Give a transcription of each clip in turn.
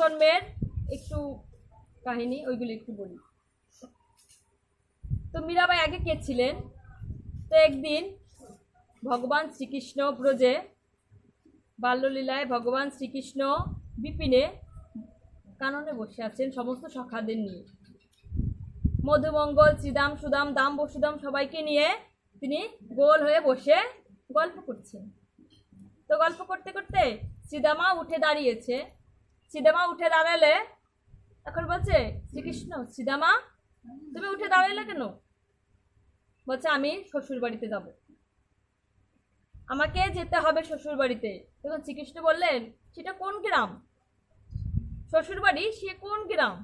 জন্মের একটু কাহিনী, ওইগুলি একটু বলি। তো মীরাবাই আগে কে ছিলেন? তো একদিন ভগবান শ্রীকৃষ্ণ ব্রজে বাল্যলীলায় ভগবান শ্রীকৃষ্ণ বিপিনে কাননে বসে আছেন সমস্ত সখাদের নিয়ে। মধুমঙ্গল, শ্রীদাম, সুদাম, দাম বসুদাম সবাইকে নিয়ে তিনি গোল হয়ে বসে গল্প করছেন। তো গল্প করতে করতে শ্রীদামা উঠে দাঁড়িয়েছে। শ্রীদামা উঠে দাঁড়ালে এখন বলছে শ্রীকৃষ্ণ শ্রীদামা তুমি উঠে দাঁড়ালে কেন? বলছে আমি শ্বশুর বাড়িতে যাব। আমাকে যেতে হবে শ্বশুর বাড়িতে তখন শ্রীকৃষ্ণ বললেন সেটা কোন গ্রাম? শ্বশুর বাড়ি সে কোন গ্রাম?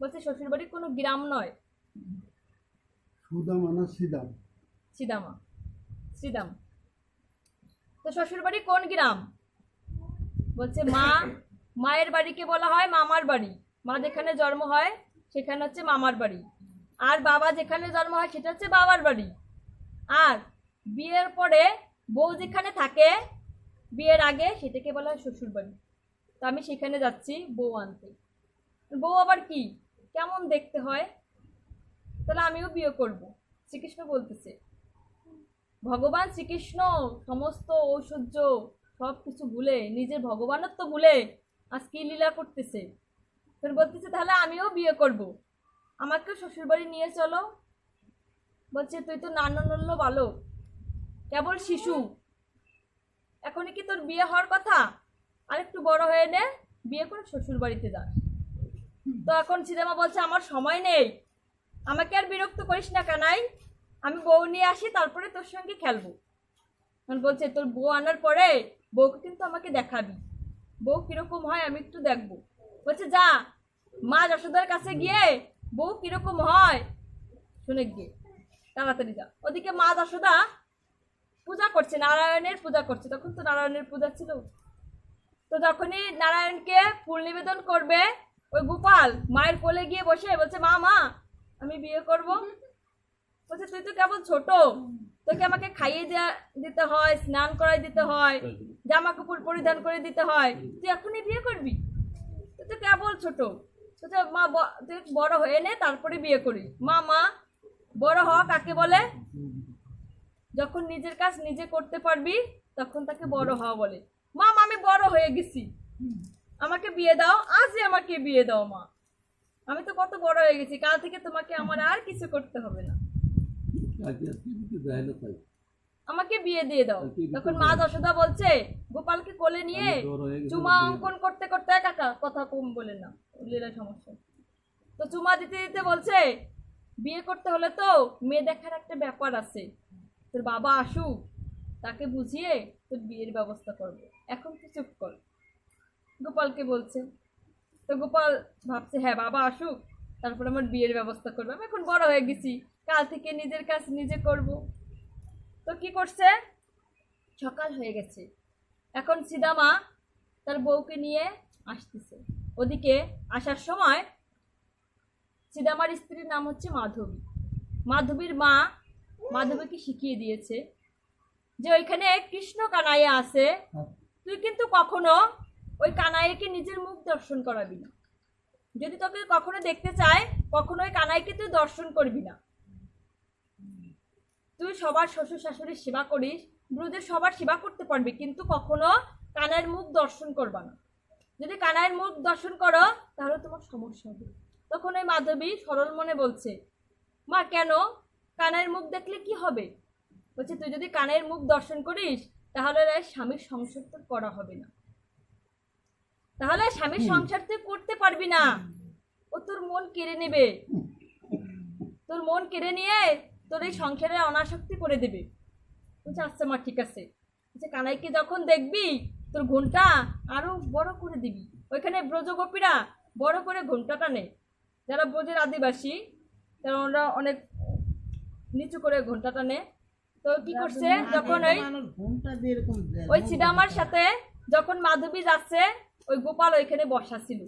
বলছে শ্বশুর বাড়ি কোনো গ্রাম নয়। সুদাম আনা সিদাম? শ্রীদামা শ্রীদাম তো শ্বশুর বাড়ি কোন গ্রাম? বলছে মা মায়ের বাড়িকে বলা হয় মামার বাড়ি। মা যেখানে জন্ম হয়, সেখানে হচ্ছে মামার বাড়ি। আর বাবা যেখানে জন্ম হয়, সেটা হচ্ছে বাবার বাড়ি। আর বিয়ের পরে বউ যেখানে থাকে, বিয়ের আগে সেটাকে বলা হয় শ্বশুর বাড়ি। তো আমি সেখানে যাচ্ছি বউ আনতে। বউ আবার কি? কেমন দেখতে হয়? তাহলে আমিও বিয়ে করব, শ্রীকৃষ্ণ বলতেছে। ভগবান শ্রীকৃষ্ণ, সমস্ত ঐশ্বর্য সব কিছু ভুলে, নিজের ভগবানত্ব ভুলে আজ কি লীলা করতেছে। তোর বলতেছে, তাহলে আমিও বিয়ে করব। আমাকেও শ্বশুরবাড়ি নিয়ে চলো। বলছে, তুই তো নান্ননল্য বালক, কেবল শিশু। এখনই কি তোর বিয়ে হওয়ার কথা? আর একটু বড় হয়ে নে, বিয়ে করে শ্বশুর বাড়িতে যাস। তো এখন সিনেমা বলছে, আমার সময় নেই। আমাকে আর বিরক্ত করিস না কানাই। আমি বউ নিয়ে আসি, তারপরে তোর সঙ্গে খেলব। বলছে, তোর বউ আনার পরে বউকে কিন্তু আমাকে দেখাবি। বউ কীরকম হয় আমি একটু দেখব। বলছে, যা, মা যশোদার কাছে গিয়ে বউ কীরকম হয়, শুনে গিয়ে, তাড়াতাড়ি যা। ওদিকে মা যশোদা পূজা করছে, নারায়ণের পূজা করছে। তখন তো নারায়ণের পূজা ছিল। তো যখনই নারায়ণকে ফুল নিবেদন করবে, ওই গোপাল মায়ের কোলে গিয়ে বসে বলছে, মা মা, আমি বিয়ে করব। বলছে, তুই তো কেবল ছোট তোকে আমাকে খাইয়ে দেয়া দিতে হয় স্নান করাই দিতে হয় জামা কাপড় পরিধান করে দিতে হয়। তুই এখনই বিয়ে করবি? তুই তো কেবল ছোট। বলছে, মা ব- তুই বড় হয়ে নে তারপরে বিয়ে করি। মা মা বড় হওয়া কাকে বলে? যখন নিজের কাজ নিজে করতে পারবি তখন তাকে বড় হওয়া বলে। মা মা, আমি বড় হয়ে গেছি। আমাকে বিয়ে দাও আজই আমাকে বিয়ে দাও মা। আমি তো কত বড় হয়ে গেছি কাল থেকে তোমাকে আমার আর কিছু করতে হবে না। আমাকে বিয়ে দিয়ে দাও। তখন মা যশোদা বলছে গোপালকে কোলে নিয়ে চুমা অঙ্কন করতে করতে কাকা কথা কম বলে না। লীলা সমস্যা। তো চুমা দিতে দিতে বলছে বিয়ে করতে হলে তো মেয়ে দেখার একটা ব্যাপার আছে। তোর বাবা আসুক তাকে বুঝিয়ে তোর বিয়ের ব্যবস্থা করব। এখন তুই চুপ কর। গোপালকে বলছে। তো গোপাল ভাবছে হ্যাঁ বাবা আসুক তারপর আমার বিয়ের ব্যবস্থা করব। আমি এখন বড় হয়ে গেছি। কাল থেকে নিজের কাজ নিজে করব। তো কি করছে? সকাল হয়ে গেছে। এখন সিদামা তার বউকে নিয়ে আসতেছে। ওদিকে আসার সময় সিদামার স্ত্রীর নাম হচ্ছে মাধবী। মাধবীর মা মাধবীকে শিখিয়ে দিয়েছে যে ওইখানে কৃষ্ণ কানাইয়া আছে। তুই কিন্তু কখনো ওই কানাইকে নিজের মুখ দর্শন করাবি না। যদি তোকে কখনো দেখতে চায় কখনো ওই কানাইকে তুই দর্শন করবি না। তুই সবার শ্বশুর শাশুড়ির সেবা করিস ব্রজের সবার সেবা করতে পারবি, কিন্তু কখনো কানাইয়ের মুখ দর্শন করবা না। যদি কানাইয়ের মুখ দর্শন করো, তাহলে তোমার সমস্যা হবে। তখন ওই মাধবী সরল মনে বলছে, মা, কেন? কানাইয়ের মুখ দেখলে কি হবে? বলছে, তুই যদি কানাইয়ের মুখ দর্শন করিস, তাহলে স্বামীর তোর করা হবে না। তাহলে স্বামীর সংসার তুই করতে পারবি না। ও তোর মন কেড়ে নেবে। তোর মন কেড়ে নিয়ে তোর এই সংসারের অনাসক্তি করে দেবে। বলছে আচ্ছা মা ঠিক আছে। বলছে কানাইকে যখন দেখবি তোর ঘণ্টা আরও বড় করে দিবি। ওইখানে ব্রজগোপীরা বড় করে ঘণ্টা টানে। যারা ব্রজের আদিবাসী তারা ওরা অনেক নিচু করে ঘণ্টা টানে। তো কি করছে যখন ওই। ওই সিদামার সাথে যখন মাধবী যাচ্ছে, ওই গোপাল ওইখানে বসা ছিল।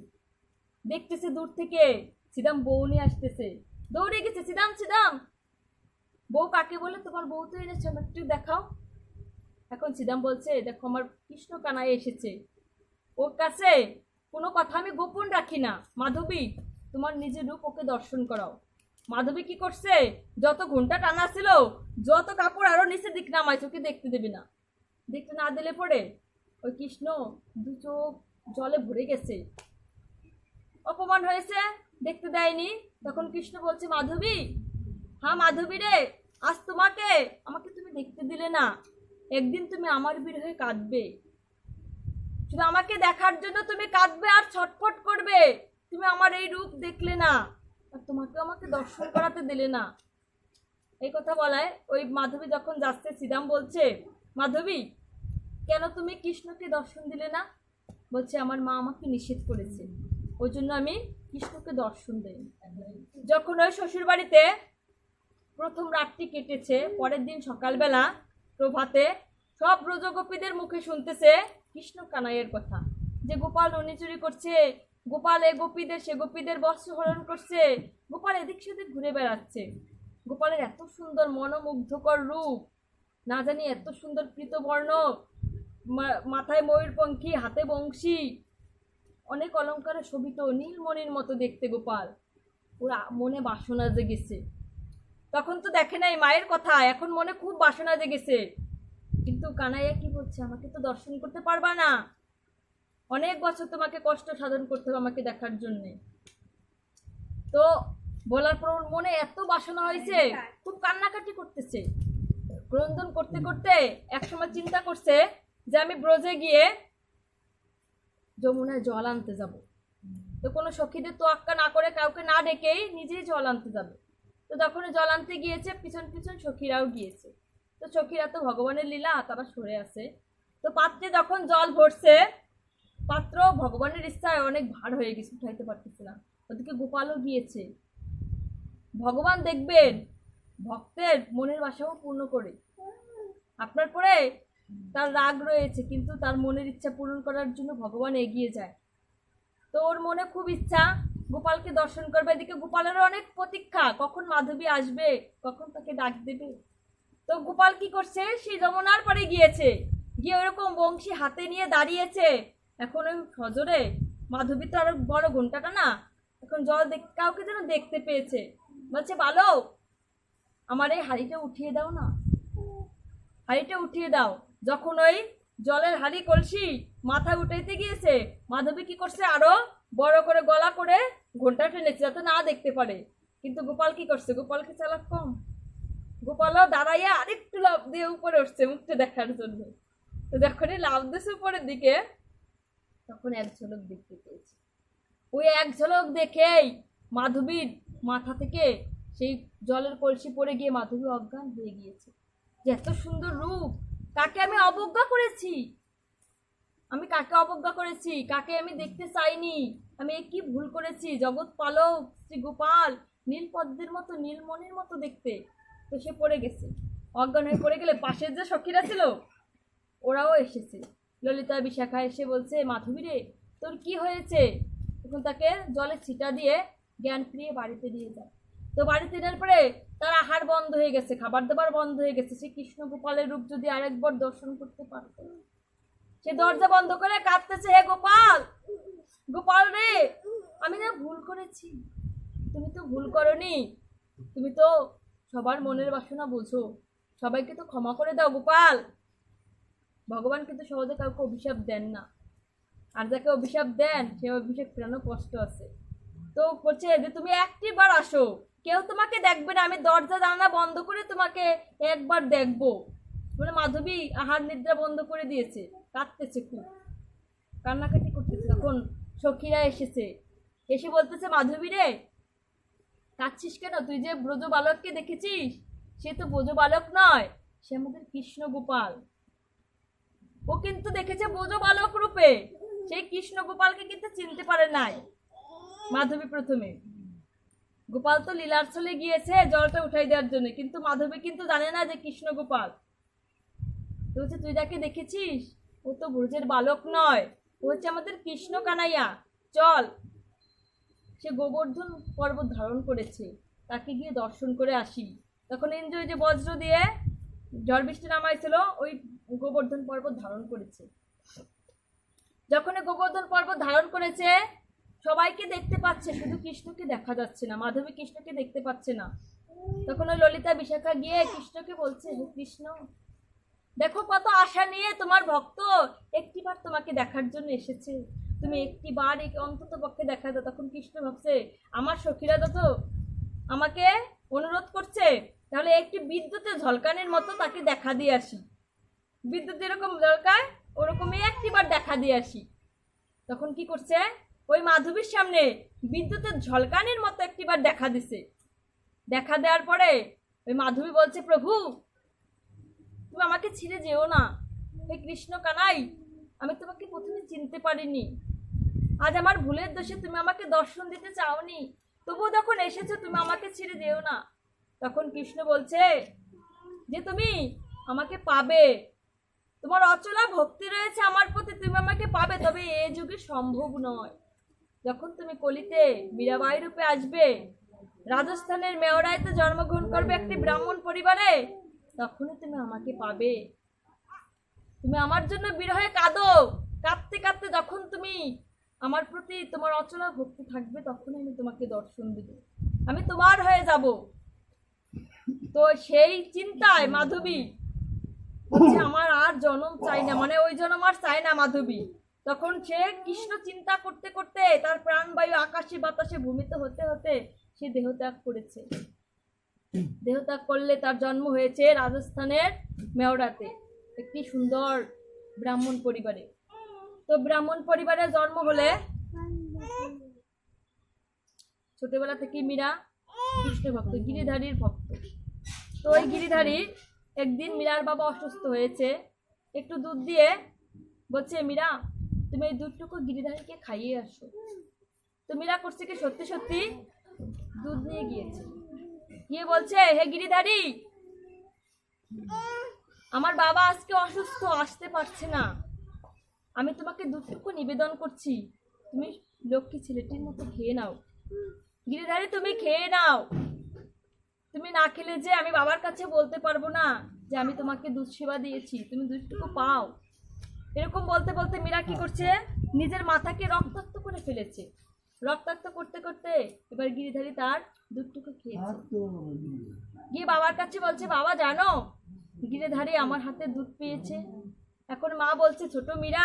দেখতেছে দূর থেকে সিদাম বউ নিয়ে আসতেছে। দৌড়ে গেছে সিদাম সিদাম বউ কাকে বলে? তোমার বউ তো এনেছে একটু দেখাও। এখন সিদাম বলছে, দেখো, আমার কৃষ্ণ কানায় এসেছে। ওর কাছে কোনো কথা আমি গোপন রাখি না। মাধবী, তোমার নিজের রূপ ওকে দর্শন করাও। মাধবী কি করছে? যত ঘণ্টা টানা ছিল, যত কাপড় আরও নিচে দিক নামাইছে ওকে দেখতে দেবে না। দেখতে না দিলে পরে ওই কৃষ্ণ দু চোখ জলে ভরে গেছে। অপমান হয়েছে? দেখতে দেয়নি? তখন কৃষ্ণ বলছে, মাধবী হ্যাঁ মাধবী রে, আজ তোমাকে, আমাকে তুমি দেখতে দিলে না। একদিন তুমি আমার বিরহে কাঁদবে। শুধু আমাকে দেখার জন্য তুমি কাঁদবে আর ছটফট করবে। তুমি আমার এই রূপ দেখলে না, আর তোমাকে আমাকে দর্শন করাতে দিলে না। এই কথা বলায় ওই মাধবী যখন যাচ্ছে, শ্রীরাম বলছে, মাধবী কেন তুমি কৃষ্ণকে দর্শন দিলে না? বলছে, আমার মা আমাকে নিষেধ করেছে। ওই জন্য আমি কৃষ্ণকে দর্শন দেই যখন ওই শ্বশুর বাড়িতে প্রথম রাতটি কেটেছে, পরের দিন সকালবেলা প্রভাতে সব ব্রজগোপীদের মুখে শুনতেছে কৃষ্ণ কানাইয়ের কথা। যে গোপাল চুরি করছে, গোপাল এ গোপীদের, সে গোপীদের বস্ত্র হরণ করছে, গোপাল এদিক সেদিক ঘুরে বেড়াচ্ছে। গোপালের এত সুন্দর মনোমুগ্ধকর রূপ, না জানি এত সুন্দর কৃতবর্ণ মাথায় ময়ূরপঙ্খী হাতে বংশী। অনেক অলঙ্কারে শোভিত নীলমণির মতো দেখতে গোপাল। ওরা মনে বাসনা জেগেছে। তখন তো দেখে নাই মায়ের কথা এখন মনে খুব বাসনা জেগেছে। কিন্তু কানাইয়া কি বলছে আমাকে তো দর্শন করতে পারবা না। অনেক বছর তোমাকে কষ্ট সাধন করতে হবে আমাকে দেখার জন্য। তো বলার পর ওর মনে এত বাসনা হয়েছে খুব কান্নাকাটি করতেছে। ক্রন্দন করতে করতে একসময় চিন্তা করছে যে আমি ব্রজে গিয়ে যমুনায় জল আনতে যাব। তো কোনো সখীদের তো আক্কা না করে কাউকে না ডেকেই নিজেই জল আনতে যাবে। তো যখন জল আনতে গিয়েছে, পিছন পিছন সখীরাও গিয়েছে। তো সখীরা তো ভগবানের লীলা, তারা সরে আছে তো পাত্রে যখন জল ভরছে পাত্র ভগবানের ইচ্ছায় অনেক ভার হয়ে গেছে, উঠাইতে পারতেছে না। ওদিকে গোপালও গিয়েছে। ভগবান দেখবেন, ভক্তের মনের বাসাও পূর্ণ করে। আপনার পরে তার রাগ রয়েছে, কিন্তু তার মনের ইচ্ছা পূরণ করার জন্য ভগবান এগিয়ে যায়। তো ওর মনে খুব ইচ্ছা, গোপালকে দর্শন করবে। এদিকে গোপালেরও অনেক প্রতীক্ষা, কখন মাধবী আসবে, কখন তাকে ডাক দেবে। তো গোপাল কি করছে সেই যমুনার পরে গিয়েছে। গিয়ে ওরকম বংশী হাতে নিয়ে দাঁড়িয়েছে। এখন ওই সজরে, মাধবী তো আরও বড় ঘন্টাটা না? এখন জল দেখ, কাউকে যেন দেখতে পেয়েছে। বলছে ভালো আমার এই হাড়িটা উঠিয়ে দাও না। হাড়িটা উঠিয়ে দাও। যখন ওই জলের হাড়ি কলসি মাথায় উঠাইতে গিয়েছে, মাধবী কি করছে আরও বড় করে গলা করে ঘণ্টা টেনেছে যাতে না দেখতে পারে। কিন্তু গোপাল কি করছে? গোপাল কি চালাক কম? গোপালও দাঁড়াইয়া আরেকটু লাভ দিয়ে উপরে উঠছে মুখটা দেখার জন্য। তো যখনই লাভ দিয়েছে উপরের দিকে, তখন এক ঝলক দেখতে পেয়েছে। ওই এক ঝলক দেখেই মাধবীর মাথা থেকে সেই জলের কলসি পড়ে গিয়ে মাধবী অজ্ঞান হয়ে গিয়েছে। যে এত সুন্দর রূপ কাকে আমি অবজ্ঞা করেছি? আমি কাকে অবজ্ঞা করেছি? কাকে আমি দেখতে চাইনি? আমি কি ভুল করেছি? জগৎ পালক, শ্রী গোপাল, নীল পদ্মের মতো নীলমণির মতো দেখতে। তো সে পড়ে গেছে। অজ্ঞান হয়ে পড়ে গেলে পাশের যে সখীরা ছিল, ওরাও এসেছে। ললিতা বিশাখা এসে বলছে, মাধবী রে, তোর কি হয়েছে? তখন তাকে জলে ছিটা দিয়ে জ্ঞান ফিরিয়ে বাড়িতে দিয়ে যায়। তো বাড়িতে নেওয়ার পরে তার আহার বন্ধ হয়ে গেছে, খাবার দাবার বন্ধ হয়ে গেছে। সে কৃষ্ণ গোপালের রূপ যদি আরেকবার দর্শন করতে পারত। সে দরজা বন্ধ করে কাঁদতেছে, হে গোপাল! গোপাল রে! আমি না ভুল করেছি। তুমি তো ভুল করনি। তুমি তো সবার মনের বাসনা বোঝো সবাইকে তো ক্ষমা করে দাও, গোপাল! ভগবান কিন্তু সহজে কাউকে অভিশাপ দেন না। আর যাকে অভিশাপ দেন, সে অভিশাপ ফেরানো কষ্ট আছে। তো বলছে যে, তুমি একটি বার আসো। কেউ তোমাকে দেখবে না, আমি দরজা জানা বন্ধ করে তোমাকে একবার দেখব। মানে মাধবী, আহার নিদ্রা বন্ধ করে দিয়েছে। কাঁদতেছে খুব। কান্নাকাটি করতেছে। তখন সখীরা এসেছে। এসে বলতেছে, মাধবী রে, কাঁদছিস কেন? তুই যে ব্রজ বালককে দেখেছিস, সে তো ব্রজ বালক নয়, সে আমাদের কৃষ্ণ গোপাল ও কিন্তু দেখেছে ব্রজ বালক রূপে। সেই কৃষ্ণ গোপালকে কিন্তু চিনতে পারে নাই। মাধবী প্রথমে। গোপাল তো লীলার গিয়েছে জলটা উঠাই দেওয়ার জন্য। কিন্তু মাধবী কিন্তু জানে না যে কৃষ্ণ গোপাল। তো তুই যাকে দেখেছিস? ও তো ব্রজের বালক নয়। ও হচ্ছে আমাদের কৃষ্ণ কানাইয়া। চল। সে গোবর্ধন পর্বত ধারণ করেছে। তাকে গিয়ে দর্শন করে আসি। তখন ইন্দ্র যে বজ্র দিয়ে ঝড় বৃষ্টি নামাইছিল, ওই গোবর্ধন পর্বত ধারণ করেছে। যখন গোবর্ধন পর্বত ধারণ করেছে সবাইকে দেখতে পাচ্ছে, শুধু কৃষ্ণকে দেখা যাচ্ছে না, মাধবী কৃষ্ণকে দেখতে পাচ্ছে না। তখন ওই ললিতা বিশাখা গিয়ে কৃষ্ণকে বলছে, হে কৃষ্ণ, দেখো কত আশা নিয়ে তোমার ভক্ত। একটিবার তোমাকে দেখার জন্য এসেছে। তুমি একটিবার একে অন্তত পক্ষে দেখা দাও। তখন কৃষ্ণ ভাবছে, আমার সখীরা তো আমাকে অনুরোধ করছে, তাহলে একটি বিদ্যুতের ঝলকানির মতো তাকে দেখা দিয়ে আসি। বিদ্যুৎ যেরকম ঝলকায় ওরকমই একটিবার দেখা দিয়ে আসি। তখন কি করছে? ওই মাধবীর সামনে বিদ্যুতের ঝলকানির মতো একটিবার দেখা দিছে। দেখা দেওয়ার পরে ওই মাধবী বলছে, প্রভু, তুমি আমাকে ছেড়ে যেও না। হে কৃষ্ণ কানাই আমি তোমাকে প্রথমে চিনতে পারিনি। আজ আমার ভুলের দোষে তুমি আমাকে দর্শন দিতে চাওনি। তবুও যখন এসেছ তুমি আমাকে ছেড়ে যেও না। তখন কৃষ্ণ বলছে, যে তুমি আমাকে পাবে, তোমার অচলা ভক্তি রয়েছে আমার প্রতি, তুমি আমাকে পাবে। তবে এ যুগে সম্ভব নয়। যখন তুমি কলিতে মীরাবাই রূপে আসবে, রাজস্থানের মেয়রাইতে জন্মগ্রহণ করবে একটি ব্রাহ্মণ পরিবারে, তখনই তুমি আমাকে পাবে। তুমি আমার জন্য বিরহে কাঁদো। কাঁদতে কাঁদতে যখন তুমি আমার প্রতি তোমার অচলা ভক্তি থাকবে তখন আমি তোমাকে দর্শন দেব। আমি তোমার হয়ে যাব। তো সেই চিন্তায় মাধবী আমার আর জনম চাই না। মানে ওই জনম আর চাই না মাধবী। তখন সে কৃষ্ণ চিন্তা করতে করতে তার প্রাণবায়ু আকাশে বাতাসে ভূমিত হতে হতে সে দেহত্যাগ করেছে। দেহত্যাগ করলে তার জন্ম হয়েছে রাজস্থানের মেওড়াতে, একটি সুন্দর ব্রাহ্মণ পরিবারে। তো ব্রাহ্মণ পরিবারে জন্ম হলে ছোটবেলা থেকে মীরা কৃষ্ণ ভক্ত, গিরিধারীর ভক্ত। তো ওই গিরিধারী একদিন মীরার বাবা অসুস্থ হয়েছে, একটু দুধ দিয়ে বলছে, মীরা তুমি এই দুধটুকু গিরিধারীকে খাইয়ে আসো। তো মীরা করছে কি সত্যি সত্যি দুধ নিয়ে গিয়েছে। গিয়ে বলছে, হে গিরিধারী, আমার বাবা আজকে অসুস্থ, আসতে পারছে না। আমি তোমাকে দুধটুকু নিবেদন করছি। তুমি লক্ষ্মী ছেলেটির মতো খেয়ে নাও। গিরিধারী, তুমি খেয়ে নাও। তুমি না খেলে যে আমি বাবার কাছে বলতে পারব না যে আমি তোমাকে দুধ সেবা দিয়েছি। তুমি দুধটুকু পাও। এরকম বলতে বলতে মীরা কি করছে? নিজের মাথাকে রক্তাক্ত করে ফেলেছে। রক্তাক্ত করতে করতে এবার গিরিধারী তার দুধটুকু খেয়েছে। গিয়ে বাবার কাছে বলছে বাবা জানো গিরিধারী আমার হাতে দুধ পেয়েছে। এখন মা বলছে ছোট মীরা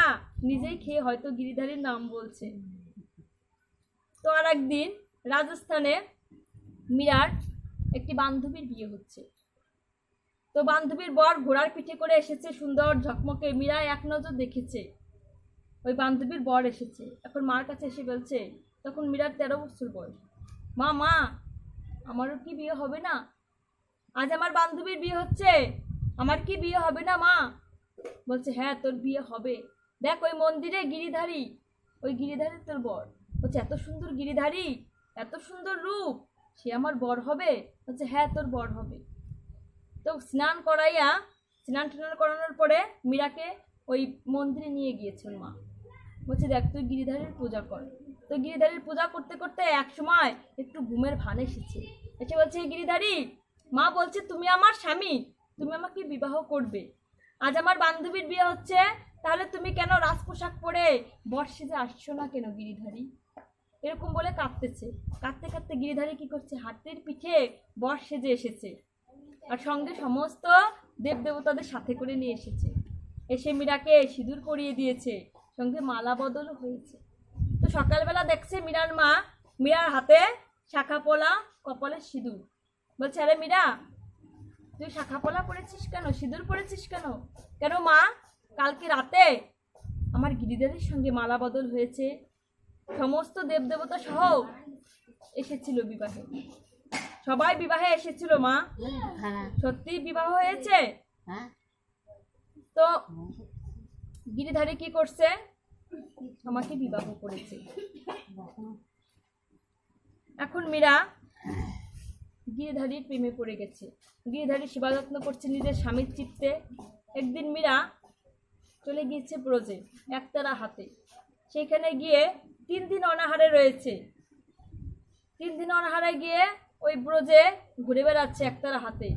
নিজেই খেয়ে হয়তো গিরিধারীর নাম বলছে। তো আর একদিন রাজস্থানে মীরার একটি বান্ধবীর বিয়ে হচ্ছে। তো বান্ধবীর বর ঘোড়ার পিঠে করে এসেছে সুন্দর ঝকমকে মীরা এক নজর দেখেছে। ওই বান্ধবীর বর এসেছে। এখন মার কাছে এসে বলছে, তখন মীরার তেরো বছর বয়স। মা মা, আমারও কি বিয়ে হবে না? আজ আমার বান্ধবীর বিয়ে হচ্ছে। আমার কি বিয়ে হবে না, মা? বলছে হ্যাঁ তোর বিয়ে হবে। দেখ, ওই মন্দিরে গিরিধারী, ওই গিরিধারী তোর বর। বলছে, এত সুন্দর গিরিধারী, এত সুন্দর রূপ, সে আমার বর হবে? বলছে হ্যাঁ তোর বর হবে। তো স্নান করাইয়া, স্নান টান করানোর পরে মীরাকে ওই মন্দিরে নিয়ে গিয়েছেন মা। বলছে, দেখ, তুই গিরিধারীর পূজা কর। তো গিরিধারীর পূজা করতে করতে এক সময় একটু ঘুমের ভান এসেছে। এসে বলছে "হে গিরিধারী, মা বলছে, তুমি আমার স্বামী, তুমি আমাকে বিবাহ করবে। আজ আমার বান্ধবীর বিয়ে হচ্ছে, তাহলে তুমি কেন রাজ পোশাক পরে বর্ষে যে আসছো না কেন গিরিধারী? এরকম বলে কাঁদতেছে। কাঁদতে কাঁদতে গিরিধারী কি করছে? হাতের পিঠে বর সেজে এসেছে। আর সঙ্গে সমস্ত দেবদেবতাদের সাথে করে নিয়ে এসেছে। এসে মীরাকে সিঁদুর পরিয়ে দিয়েছে, সঙ্গে মালা বদলও হয়েছে। তো সকালবেলা দেখছে মীরার মা, মীরার হাতে শাখা পোলা কপালে সিঁদুর। বলছে, আরে মীরা, তুই শাখা পোলা পরেছিস কেন? সিঁদুর পড়েছিস কেন? কেন মা, কালকে রাতে আমার গিরিধারীর সঙ্গে মালা বদল হয়েছে। সমস্ত দেবদেবতা সহ এসেছিল বিবাহে। সবাই বিবাহে এসেছিল মা। হ্যাঁ। সত্যি বিবাহ হয়েছে? হ্যাঁ। তো গিরিধারী কি করছে? আমাকে বিবাহ করেছে। এখন মীরা গিরিধারীর প্রেমে পড়ে গেছে। গিরিধারী সেবা যত্ন করছে নিজের স্বামীর চিত্তে। একদিন মীরা চলে গিয়েছে ব্রজে একতারা হাতে। সেখানে গিয়ে তিন দিন অনাহারে রয়েছে। তিন দিন অনাহারে গিয়ে ওই ব্রজে ঘুরে বেড়াচ্ছে একতারা হাতে।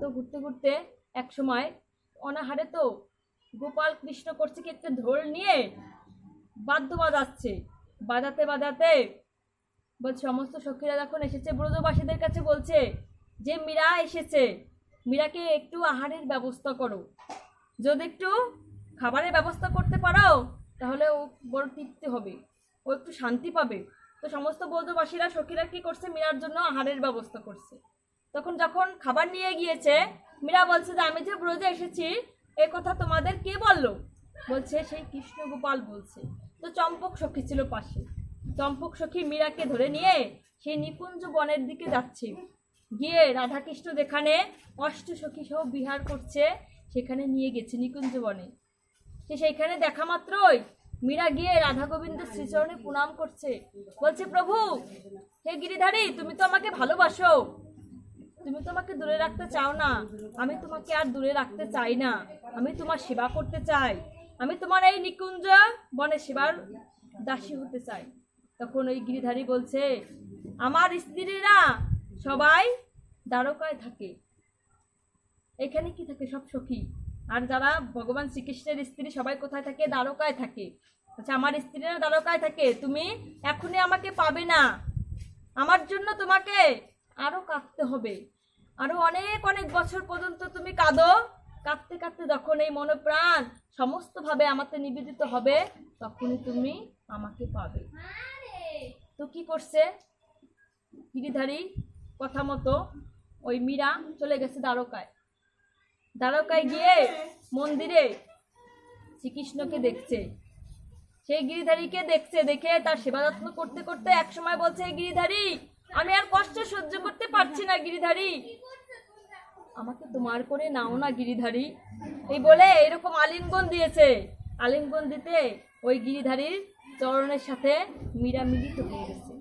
তো ঘুরতে ঘুরতে এক সময় অনাহারে তো গোপাল কৃষ্ণ করছে কি একটা ঢোল নিয়ে বাদ্য বাজাচ্ছে বাজাতে বাজাতে সমস্ত সখীরা যখন এসেছে, ব্রজবাসীদের কাছে বলছে যে, মীরা এসেছে, মীরাকে একটু আহারের ব্যবস্থা করো। যদি একটু খাবারের ব্যবস্থা করতে পারো, তাহলে ও বড় তৃপ্তি হবে, ও একটু শান্তি পাবে। তো সমস্ত বৌদ্ধবাসীরা, সখীরা কি করছে? মীরার জন্য আহারের ব্যবস্থা করছে। তখন যখন খাবার নিয়ে গিয়েছে, মীরা বলছে যে, আমি যে ব্রজে এসেছি, এ কথা তোমাদের কে বলল? বলছে, সেই কৃষ্ণ গোপাল বলছে। তো চম্পক সখী ছিল পাশে। চম্পক সখী মীরাকে ধরে নিয়ে সেই নিকুঞ্জ বনের দিকে যাচ্ছে। গিয়ে রাধাকৃষ্ণ যেখানে অষ্ট সখী সহ বিহার করছে, সেখানে নিয়ে গেছে নিকুঞ্জ বনে। সে সেইখানে দেখা মাত্রই মীরা গিয়ে রাধা গোবিন্দের শ্রীচরণে প্রণাম করছে। বলছে, প্রভু, হে গিরিধারী, তুমি তো আমাকে ভালোবাসো। তুমি তো আমাকে দূরে রাখতে চাও না। আমি তোমাকে আর দূরে রাখতে চাই না। আমি তোমার সেবা করতে চাই। আমি তোমার এই নিকুঞ্জ বনে সেবার দাসী হতে চাই। তখন ওই গিরিধারী বলছে, আমার স্ত্রীরা সবাই দ্বারকায় থাকে। এখানে কি থাকে? সব সখী। আর যারা ভগবান শ্রীকৃষ্ণের স্ত্রী, সবাই কোথায় থাকে? দ্বারকায় থাকে। আচ্ছা আমার স্ত্রীরা দ্বারকায় থাকে। তুমি এখনই আমাকে পাবে না। আমার জন্য তোমাকে আরও কাঁদতে হবে। আরও অনেক অনেক বছর পর্যন্ত তুমি কাঁদো। কাঁদতে কাঁদতে যখন এই মনোপ্রাণ সমস্তভাবে আমাকে নিবেদিত হবে, তখনই তুমি আমাকে পাবে। তো কি করছে? গিরিধারী, কথা মতো ওই মীরা চলে গেছে দ্বারকায়। দ্বারকায় গিয়ে মন্দিরে শ্রীকৃষ্ণকে দেখছে। সেই গিরিধারীকে দেখছে, দেখে তার সেবা যত্ন করতে করতে এক সময় বলছে "এই গিরিধারী, আমি আর কষ্ট সহ্য করতে পারছি না, গিরিধারী। আমাকে তোমার করে নাও না, গিরিধারী। এই বলে এরকম আলিঙ্গন দিয়েছে। আলিঙ্গন দিতে ওই গিরিধারীর চরণের সাথে মীরা মিলিত হয়ে গেছে।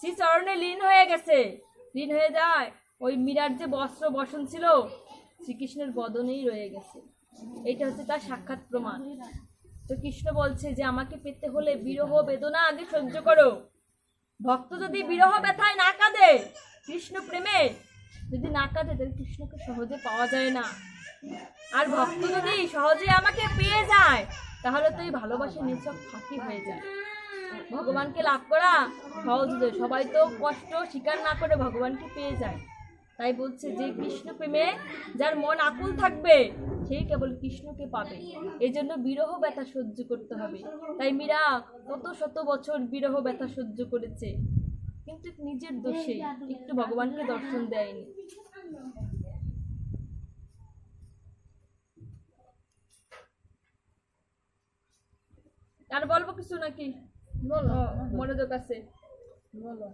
শ্রী চরণে লীন হয়ে গেছে। লীন হয়ে যায়, ওই মীরার যে বস্ত্র বসন ছিল শ্রীকৃষ্ণের বদনেই রয়ে গেছে। এটা হচ্ছে তার সাক্ষাৎ প্রমাণ। তো কৃষ্ণ বলছে যে, আমাকে পেতে হলে বিরহ বেদনা আগে সহ্য করো। ভক্ত যদি বিরহ ব্যথায় না কাঁদে, কৃষ্ণ প্রেমে যদি না কাঁদে, তাহলে কৃষ্ণকে সহজে পাওয়া যায় না। আর ভক্ত যদি সহজে আমাকে পেয়ে যায়, তাহলে তো এই ভালোবাসা নিছক ফাঁকি হয়ে যায়। ভগবানকে লাভ করা সহজ সবাই তো কষ্ট স্বীকার না করে ভগবানকে পেয়ে যায়। তাই বলছে যে কৃষ্ণ প্রেমে যার মন আকুল থাকবে সেই কেবল কৃষ্ণকে পাবে। এই জন্য বিরহ ব্যথা সহ্য করতে হবে। তাই মীরা কত শত বছর বিরহ ব্যথা সহ্য করেছে কিন্তু নিজের দোষে একটু ভগবানকে দর্শন দেয়নি। আর বলব কিছু নাকি? বলো। মনোযোগ আছে। বলো।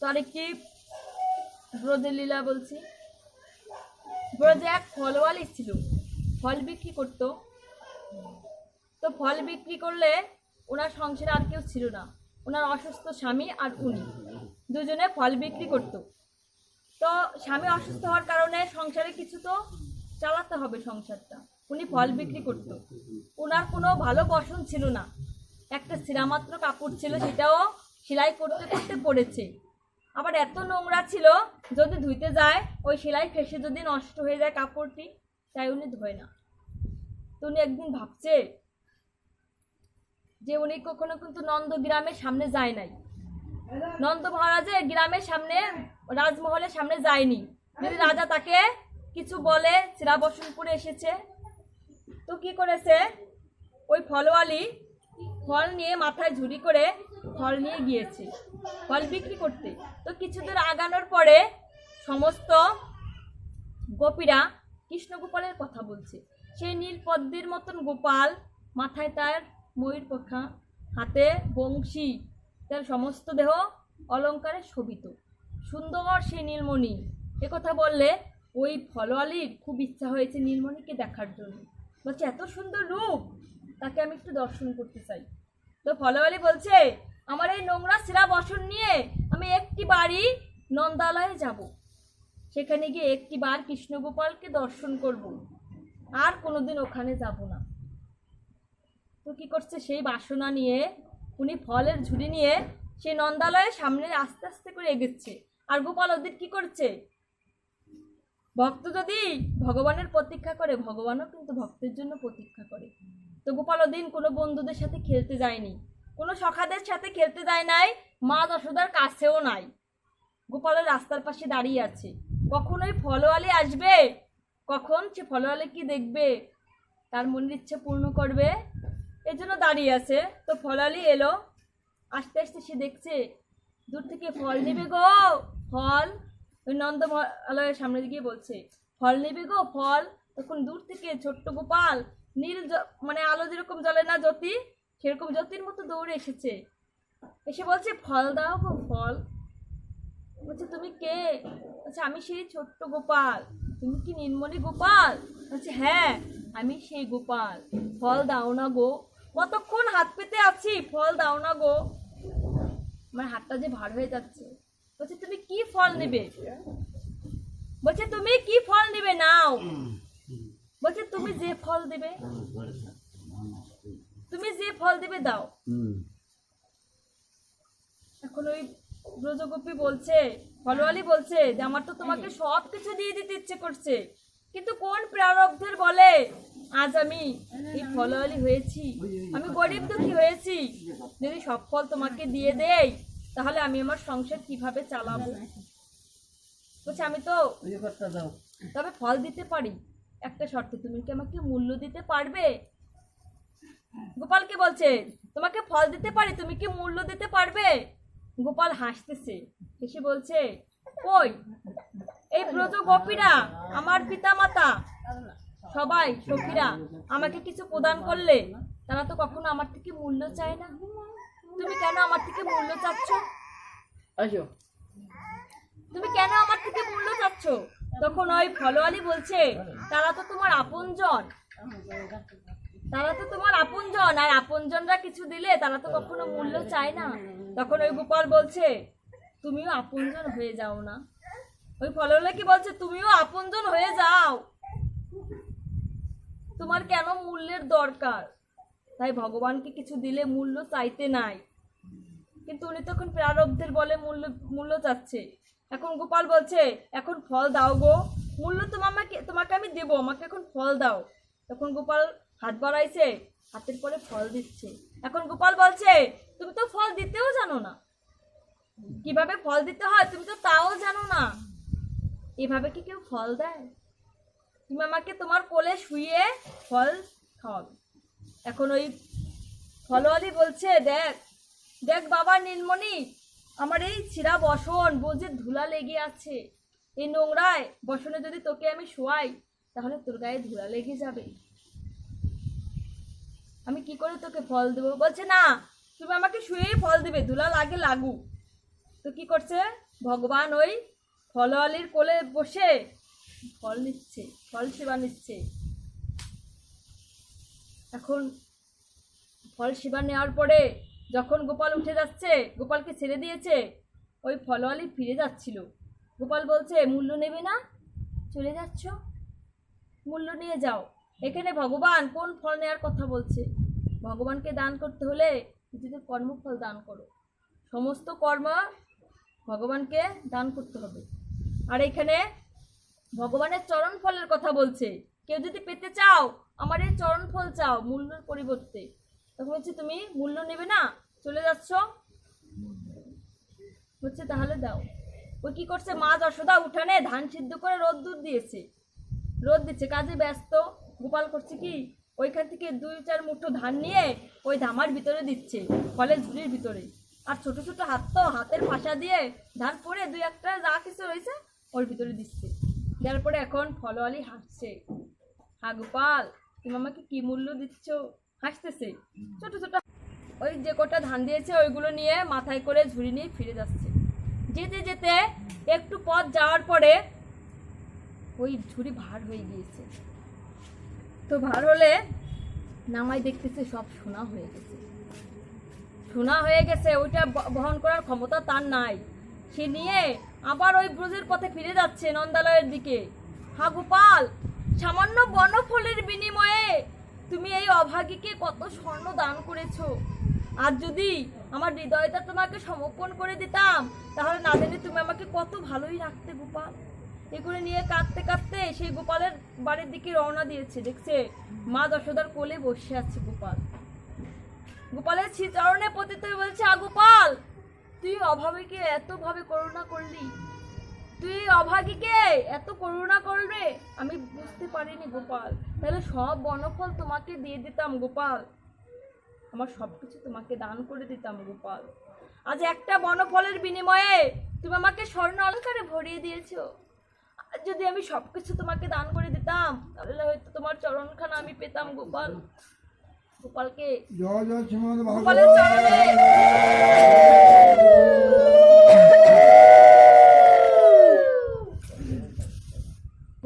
তো আরেকটি ব্রজের লীলা বলছি। ব্রজে এক ফলওয়ালি ছিল। ফল বিক্রি করতো। তো ফল বিক্রি করলে ওনার সংসারে আর কেউ ছিল না। ওনার অসুস্থ স্বামী আর উনি। দুজনে ফল বিক্রি করতো। তো স্বামী অসুস্থ হওয়ার কারণে সংসারে কিছু তো চালাতে হবে সংসারটা। উনি ফল বিক্রি করতো। ওনার কোনো ভালো বসন ছিল না। একটা সিরামাত্র কাপড় ছিল, সেটাও সেলাই করতে করতে পড়েছে। আবার এত নোংরা ছিল, যদি ধুইতে যায়, ওই সেলাই ফেসে যদি নষ্ট হয়ে যায় কাপড়টি, তাই উনি ধোয় না। তো উনি একদিন ভাবছে যে উনি কখনো কিন্তু নন্দ গ্রামের সামনে যায় নাই। নন্দ মহারাজের গ্রামের সামনে, রাজমহলের সামনে যায়নি। যদি রাজা তাকে কিছু বলে শ্রাবসনপুরে এসেছে, তো কি করেছে? ওই ফলওয়ালি ফল নিয়ে মাথায় ঝুড়ি করে ফল নিয়ে গিয়েছে, ফল বিক্রি করতে। তো কিছু দূর আগানোর পরে সমস্ত গোপীরা কৃষ্ণগোপালের কথা বলছে। সেই নীল পদ্মের মতন গোপাল মাথায় তার ময়ূর পাখা হাতে বংশী, তার সমস্ত দেহ অলঙ্কারে শোভিত। সুন্দর সেই নীলমণি। এ কথা বললে ওই ফলওয়ালির খুব ইচ্ছা হয়েছে নীলমণিকে দেখার জন্য। বলছে, এত সুন্দর রূপ! তাকে আমি একটু দর্শন করতে চাই। তো ফলওয়ালি বলছে, আমার এই নোংরা সিরা বসন নিয়ে আমি একটি বাড়ি নন্দালয়ে যাব। সেখানে গিয়ে একটি বার কৃষ্ণগোপালকে দর্শন করব। আর কোনোদিন ওখানে যাব না। তো কি করছে, সেই বাসনা নিয়ে, উনি ফলের ঝুড়ি নিয়ে, সেই নন্দালয়ের সামনে আস্তে আস্তে করে এগোচ্ছে। আর গোপাল ওদের কি করছে? ভক্ত যদি ভগবানের প্রতীক্ষা করে, ভগবানও কিন্তু ভক্তের জন্য প্রতীক্ষা করে। তো গোপাল ওদিন কোনো বন্ধুদের সাথে খেলতে যায়নি। কোনো সখাদের সাথে খেলতে যায় নাই, মা যশোদার কাছেও নাই। গোপালের রাস্তার পাশে দাঁড়িয়ে আছে। কখন ওই ফলোয়ালি আসবে? কখন সে ফলোয়ালি কি দেখবে? তার মনের ইচ্ছে পূর্ণ করবে। এই জন্য দাঁড়িয়ে আছে। তো ফলালি এলো। আস্তে আস্তে সে দেখছে, দূর থেকে ফল নেবে গো, ফল। ওই নন্দমালয়ের সামনে গিয়ে বলছে, ফল নেবে গো, ফল। তখন দূর থেকে ছোট্ট গোপাল নীল মানে আলো যেরকম জ্বলে না জ্যোতি, সেরকম জ্যোতির মতো দৌড়ে এসেছে। এসে বলছে, ফল দাও গো, ফল। বলছে, তুমি কে? বলছে, আমি সেই ছোট্ট গোপাল। তুমি কি নীলমণি গোপাল? বলছে হ্যাঁ আমি সেই গোপাল। ফল দাও না গো। কতক্ষণ হাত পেতে আছি? ফল দাও না গো। আমার হাতটা যে ভার হয়ে যাচ্ছে। বলছে, তুমি কি ফল নেবে? বলছে, তুমি কি ফল নেবে নাও। বলছে তুমি যে ফল দেবে তুমি যে ফল দেবে দাও। হুম। এখন ওই ব্রজগোপী বলছে ফলওয়ালি বলছে যে আমার তো তোমাকে সব কিছু দিয়ে দিতে ইচ্ছে করছে। কিন্তু কোন প্রারব্ধের বলে আজ আমি এই ফলওয়ালি হয়েছি। আমি গরিব দুঃখী হয়েছি। যদি সব ফল তোমাকে দিয়ে দেই তাহলে আমি আমার সংসার কীভাবে চালাবো? বলছে আমি তো তবে ফল দিতে পারি। একটা শর্তে তুমি কি আমাকে মূল্য দিতে পারবে? গোপালকে বলছে তোমাকে ফল দিতে পারি তুমি কি মূল্য দিতে পারবে? গোপাল হাসতেছে হেসে বলছে কই? এই ব্রজ গোপীরা আমার পিতা মাতা সবাই সখীরা আমাকে কিছু প্রদান করলে তারা তো কখনো আমার থেকে মূল্য চায় না। তুমি কেন আমার থেকে মূল্য চাচ্ছ? তুমি কেন আমার থেকে মূল্য চাচ্ছ? তখন ওই ফলোয়ালি বলছে, তারা তো তোমার আপনজন। তারা তো তোমার আপনজন, আর আপনজনরা কিছু দিলে তারা তো কখনো মূল্য চায় না। তখন ওই গোপাল বলছে, তুমিও আপনজন হয়ে যাও না। ওই ফলোয়ালি কি বলছে, তুমিও আপনজন হয়ে যাও। তোমার কেন মূল্যের দরকার? তাই ভগবানকে কিছু দিলে মূল্য চাইতে নাই। কিন্তু উনি তখন প্রারব্ধের বলে মূল্য মূল্য চাচ্ছে। এখন গোপাল বলছে, এখন ফল দাও গো। মূল্য তোমাকে তোমাকে আমি দেবো, আমাকে এখন ফল দাও। তখন গোপাল হাত বাড়াইছে, হাতের পরে ফল দিচ্ছে। এখন গোপাল বলছে, তুমি তো ফল দিতেও জানো না। কীভাবে ফল দিতে হয় তুমি তো তাও জানো না। এভাবে কি কেউ ফল দেয়? তুমি আমাকে তোমার কোলে শুয়ে ফল খাওয়াবে। এখন ওই ফলোয়ালি বলছে, দেখ দেখ বাবা নীলমণি আমার এই ছিঁড়া বসন বোঝে ধুলা লেগে আছে। এই নোংরায় বসনে যদি তোকে আমি শোয়াই, তাহলে তোর গায়ে ধুলা লেগে যাবে। আমি কি করে তোকে ফল দেবো? বলছে, না, তুমি আমাকে শুয়েই ফল দেবে, ধুলা লাগে লাগু তো কি করছে? ভগবান ওই ফলওয়ালির কোলে বসে ফল নিচ্ছে, ফল সেবা নিচ্ছে। এখন ফল সেবা নেওয়ার পরে যখন গোপাল উঠে যাচ্ছে, গোপালকে ছেড়ে দিয়েছে, ওই ফলওয়ালি ফিরে যাচ্ছিল। গোপাল বলছে, মূল্য নেবে না? চলে যাচ্ছ? মূল্য নিয়ে যাও। এখানে ভগবান কোন ফল নেওয়ার কথা বলছে? ভগবানকে দান করতে হলে নিজেদের কর্মফল দান করো। সমস্ত কর্ম ভগবানকে দান করতে হবে। আর এখানে ভগবানের চরণ ফলের কথা বলছে। কেউ যদি পেতে চাও, আমার এই চরণ ফল চাও, মূল্যের পরিবর্তে। তখন বলছে, তুমি মূল্য নেবে না, চলে যাচ্ছ? বলছে, তাহলে দাও। ওই কি করছে, মা যশোদা উঠানে ধান সিদ্ধ করে রোদ দুধ দিয়েছে। রোদ দিচ্ছে, কাজে ব্যস্ত। গোপাল করছে কি, ওইখান থেকে দুই চার মুঠো ধান নিয়ে ওই ধামার ভিতরে দিচ্ছে ফলের ঝুড়ির ভিতরে। আর ছোট ছোট হাত তো হাতের ফাঁসা দিয়ে ধান পরে দুই একটা যা কিছু রয়েছে ওর ভিতরে দিচ্ছে। দেওয়ার পরে এখন ফলওয়ালি হাসছে। হা গোপাল, তুমি আমাকে কি মূল্য দিচ্ছ? হাসতেছে। ছোট ছোট ওই যে কটা ধান দিয়েছে ওইগুলো নিয়ে মাথায় করে ঝুড়ি নিয়ে ফিরে যাচ্ছে। যেতে যেতে একটু পথ যাওয়ার পরে ওই ঝুড়ি ভার হয়ে গিয়েছে। তো ভার হলে নামাই দেখতেছে সব সোনা হয়ে গেছে। সোনা হয়ে গেছে ওইটা বহন করার ক্ষমতা তার নাই। সে নিয়ে আবার ওই ব্রুজের পথে ফিরে যাচ্ছে নন্দালয়ের দিকে। হা গোপাল সামান্য বনফলের বিনিময়ে তুমি এই অভাগীকে কত স্বর্ণ দান করেছ। আর যদি আমার হৃদয়টা তোমাকে সমর্পণ করে দিতাম, তাহলে না জানি তুমি আমাকে কত ভালোই রাখতে গোপাল। এগুলো নিয়ে কাঁদতে কাঁদতে সেই গোপালের বাড়ির দিকে রওনা দিয়েছে, দেখছে মা যশোদার কোলে বসে আছে গোপাল। গোপালের শ্রীচরণে পতিত বলছে, আ গোপাল, তুই অভাবীকে এত ভাবে করুণা করলি তুই অভাগীকে এত করুণা করবে আমি বুঝতে পারিনি গোপাল। তাহলে সব বনফল তোমাকে দিয়ে দিতাম গোপাল। আমার সব কিছু তোমাকে দান করে দিতাম গোপাল। আজ একটা বনফলের বিনিময়ে তুমি আমাকে স্বর্ণ অলঙ্কারে ভরিয়ে দিয়েছ। আর যদি আমি সব কিছু তোমাকে দান করে দিতাম তাহলে হয়তো তোমার চরণখানা আমি পেতাম গোপাল। গোপালকে গোপালের চরণে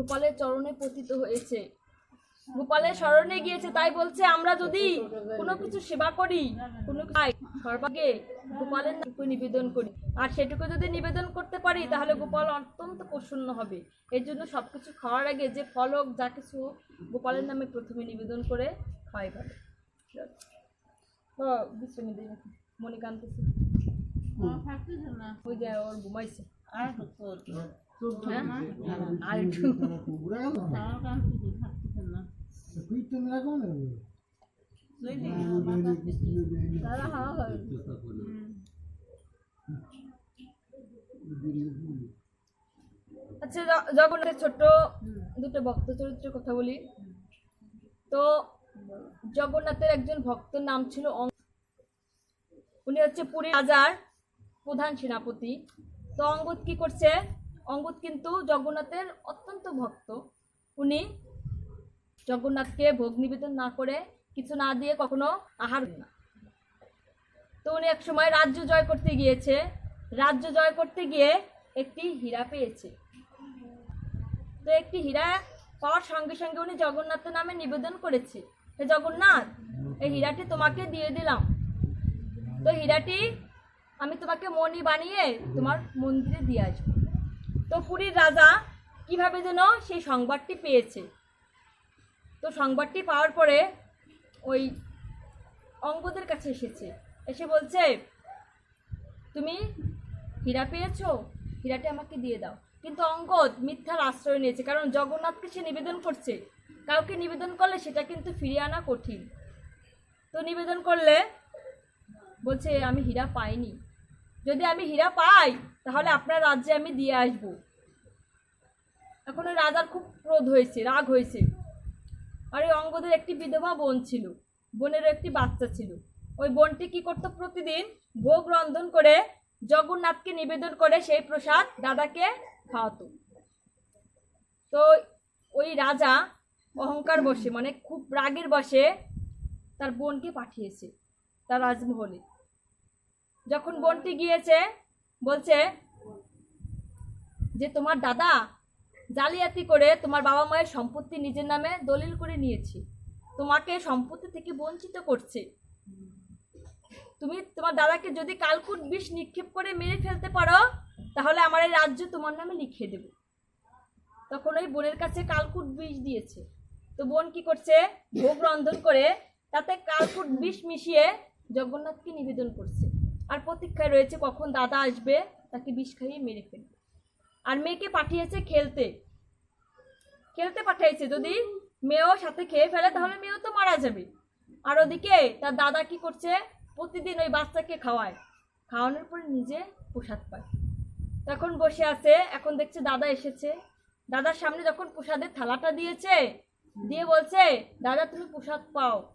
গোপালের চরণে পতিত হয়েছে। গোপালের স্মরণে গিয়েছে তাই বলছে আমরা যদি কোনো কিছু সেবা করি কোনো সর্বাগে গোপালের নামে নিবেদন করি। আর সেটুকু যদি নিবেদন করতে পারি তাহলে গোপাল অত্যন্ত প্রসন্ন হবে। এর জন্য সব কিছু খাওয়ার আগে যে ফল হোক যা কিছু গোপালের নামে প্রথমে নিবেদন করে খাওয়াই ও বিশ্রামি দিই মণিকান্ত ওই যে ওর ঘুমাইছে। হ্যাঁ আর একটু আচ্ছা জগন্নাথের ছোট্ট দুটো ভক্ত চরিত্রের কথা বলি তো জগন্নাথের একজন ভক্তের নাম ছিল উনি হচ্ছে পুরী রাজার প্রধান সেনাপতি। তো অঙ্গদ কি করছে? অঙ্গদ কিন্তু জগন্নাথের অত্যন্ত ভক্ত। উনি জগন্নাথকে ভোগ নিবেদন না করে কিছু না দিয়ে কখনো আহার না। তো উনি এক সময় রাজ্য জয় করতে গিয়েছে। রাজ্য জয় করতে গিয়ে একটি হীরা পেয়েছে। তো একটি হীরা পাওয়ার সঙ্গে সঙ্গে উনি জগন্নাথের নামে নিবেদন করেছে। হে জগন্নাথ, এই হীরাটি তোমাকে দিয়ে দিলাম। তো হীরাটি আমি তোমাকে মণি বানিয়ে তোমার মন্দিরে দিয়ে আসব। তো পুরীর রাজা কীভাবে যেন সেই সংবাদটি পেয়েছে? তো সংবাদটি পাওয়ার পরে ওই অঙ্গদের কাছে এসেছে। এসে বলছে, তুমি হীরা পেয়েছ? হীরাটি আমাকে দিয়ে দাও। কিন্তু অঙ্গদ মিথ্যার আশ্রয় নিয়েছে, কারণ জগন্নাথকে সে নিবেদন করছে। কাউকে নিবেদন করলে সেটা কিন্তু ফিরিয়ে আনা কঠিন। তো নিবেদন করলে বলছে, আমি হীরা পাইনি। যদি আমি হীরা পাই, তাহলে আপনার রাজ্যে আমি দিয়ে আসব। এখন রাজার খুব ক্রোধ হয়েছে, রাগ হয়েছে। আর এই অঙ্গদের একটি বিধবা বোন ছিল, বোনেরও একটি বাচ্চা ছিল। ওই বোনটি কি করতো প্রতিদিন? ভোগ রন্ধন করে জগন্নাথকে নিবেদন করে সেই প্রসাদ দাদাকে খাওয়াতো। তো ওই রাজা অহংকার বসে মানে খুব রাগের বসে তার বোনকে পাঠিয়েছে, তার রাজমহলে। যখন বোনটি গিয়েছে, বলছে যে, তোমার দাদা জালিয়াতি করে তোমার বাবা মায়ের সম্পত্তি নিজের নামে দলিল করে নিয়েছে। তোমাকে সম্পত্তি থেকে বঞ্চিত করছে। তুমি তোমার দাদাকে যদি কালকুট বিষ নিক্ষেপ করে মেরে ফেলতে পারো, তাহলে আমার এই রাজ্য তোমার নামে লিখে দেব। তখন ওই বোনের কাছে কালকুট বিষ দিয়েছে। তো বোন কি করছে? ভোগ রন্ধন করে তাতে কালকুট বিষ মিশিয়ে জগন্নাথকে নিবেদন করছে। আর প্রতীক্ষায় রয়েছে কখন দাদা আসবে, তাকে বিষ খাইয়ে মেরে ফেলবে। আর মেয়েকে পাঠিয়েছে খেলতে। খেলতে পাঠিয়েছে, যদি মেয়েও সাথে খেয়ে ফেলে, তাহলে মেয়েও তো মারা যাবে। আর ওদিকে তার দাদা কি করছে, প্রতিদিন ওই বাচ্চাকে খাওয়ায়। খাওয়ানোর পরে নিজে প্রসাদ পায়। তখন বসে আছে, এখন দেখছে দাদা এসেছে। দাদার সামনে যখন প্রসাদের থালাটা দিয়েছে, দিয়ে বলছে, দাদা, তুমি প্রসাদ পাও।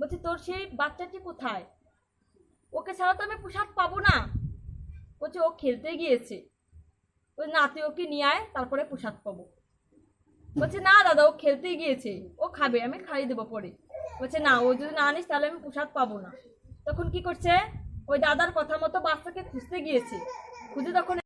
বলছে, তোর সেই বাচ্চাটি কোথায়? ওকে ছাড়া তো আমি পোশাক পাবো না। বলছে, ও খেলতে গিয়েছে। ওই নাতি ওকে নিয়ে আয়, তারপরে পোশাক পাবো। বলছে, না দাদা, ও খেলতে গিয়েছে। ও খাবে, আমি খাইয়ে দেবো পরে। বলছে, না, ও যদি না আনিস, তাহলে আমি পোশাক পাবো না। তখন কি করছে? ওই দাদার কথা মতো বাচ্চাকে খুঁজতে গিয়েছে। খুঁজে তখন